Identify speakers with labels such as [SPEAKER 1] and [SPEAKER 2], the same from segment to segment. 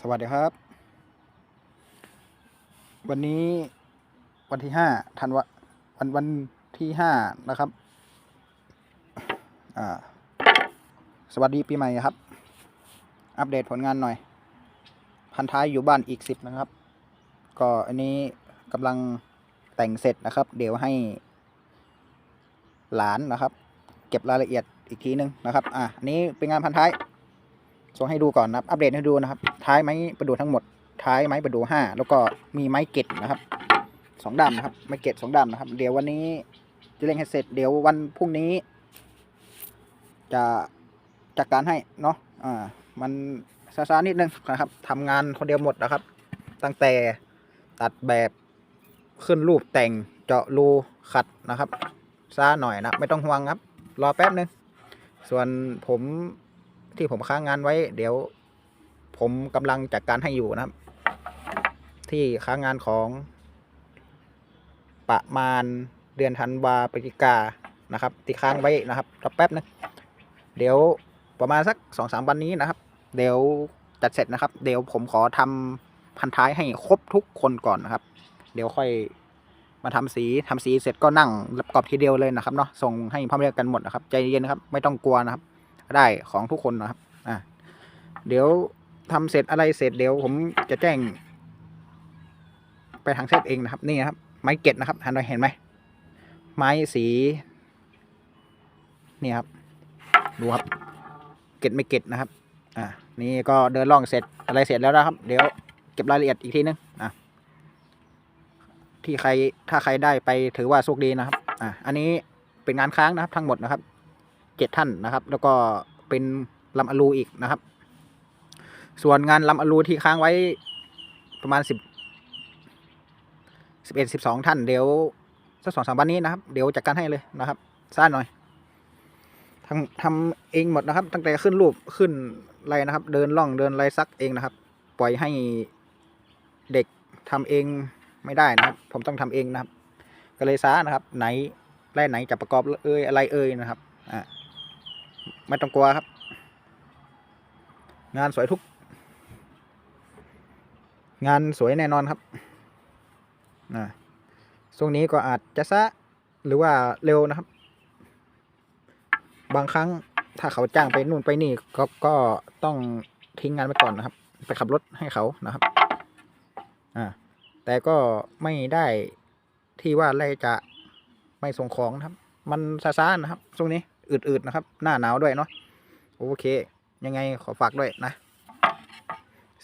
[SPEAKER 1] สวัสดีครับ วันนี้วันที่ห้าธันวาวันวันที่ห้านะครับ อ่า สวัสดีปีใหม่ครับ อัปเดตผลงานหน่อย พันท้ายอยู่บ้านอีกสิบนะครับ ก็อันนี้กำลังแต่งเสร็จนะครับ เดี๋ยวให้ หลานนะครับ เก็บรายละเอียดอีกทีนึงนะครับ อะอันนี้เป็นงานพันท้าย ส่งให้ดูก่อนนะครับอัปเดตให้ดูนะครับ ท้ายไม้ประดูทั้งหมด ท้ายไม้ประดูห้าแล้วก็มีไม้เก็ดนะครับสองดำนะครับไม้เก็ดสองดำนะครับ เดี๋ยววันนี้จะเล่นให้เสร็จ เดี๋ยววันพรุ่งนี้ จะจัดการให้เนาะอ่ามันซาๆนิดนึงนะครับทำงานคนเดียวหมดนะครับ ตั้งแต่ตัดแบบขึ้นรูปแต่งเจาะรูขัดนะครับซาหน่อยนะไม่ต้องห่วงครับ รอแป๊บนึงส่วนผม ที่ผมค้างงานไว้ เดี๋ยวผมกำลังจัดการให้อยู่นะครับ ที่ค้างงานของ ประมาณเดือนธันวาพฤศจิกานะครับ ที่ค้างไว้นะครับรอแป๊บนึงเดี๋ยวประมาณสักสองสามวันนี้นะครับ เดี๋ยวจัดเสร็จนะครับ เดี๋ยวผมขอทำพันท้ายให้ครบทุกคนก่อนนะครับ เดี๋ยวค่อยมาทำสีทำสีเสร็จก็นั่งปรับกอบทีเดียวเลยนะครับเนาะส่งให้พร้อมเรียงกันหมดนะครับใจเย็นนะครับ ไม่ต้องกลัวนะครับ ได้ของทุกคนนะครับ อ่าเดี๋ยวทำเสร็จอะไรเสร็จเดี๋ยวผมจะแจ้ง ไปทางเซตเองนะครับ นี่นะครับ ไม้เก็ดนะครับหันไเห็นไหมไม้สีนี่ครับ ดูครับ เก็ดไม่เก็ดนะครับ อ่านี่ก็เดินล่องเสร็จอะไรเสร็จแล้วนะครับ เดี๋ยวเก็บรายละเอียดอีกทีนึงอะที่ใครถ้าใครได้ไปถือว่าโชคดีนะครับ อะอันนี้เป็นงานค้างนะครับทั้งหมดนะครับ เจ็ดท่านนะครับ แล้วก็เป็นลำอลูอีกนะครับ ส่วนงานลำอลูที่ค้างไว้ประมาณสิบสิบเอ็ดสิบสองท่านเดี๋ยวสักสองสามวันนี้นะครับ เดี๋ยวจัดการให้เลยนะครับซ่าหน่อยทำทำเองหมดนะครับ ตั้งแต่ขึ้นรูปขึ้นอะไรนะครับ เดินล่องเดินไรซักเองนะครับ ปล่อยให้เด็กทำเองไม่ได้นะครับ ผมต้องทำเองนะครับ ก็เลยซ่านะครับ ไหนแร่ไหนจะประกอบเอ่ยอะไรเอ่ยนะครับอ่า ไม่ต้องกลัวครับ งานสวยทุก งานสวยแน่นอนครับนะช่วงนี้ก็อาจจะซะหรือว่าเร็วนะครับ บางครั้งถ้าเขาจ้างไปนู่นไปนี่ก็ก็ต้องทิ้งงานไปก่อนนะครับ ไปขับรถให้เขานะครับอ่าแต่ก็ไม่ได้ที่ว่าอะไรจะไม่ส่งของนะครับ มันซาซานะครับช่วงนี้ อืดๆนะครับ หน้าหนาวด้วยเนาะโอเค ยังไงขอฝากด้วยนะ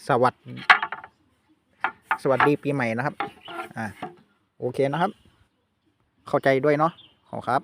[SPEAKER 1] สวัสดีสวัสดีปีใหม่นะครับ อ่า โอเคนะครับ เข้าใจด้วยเนาะขอครับ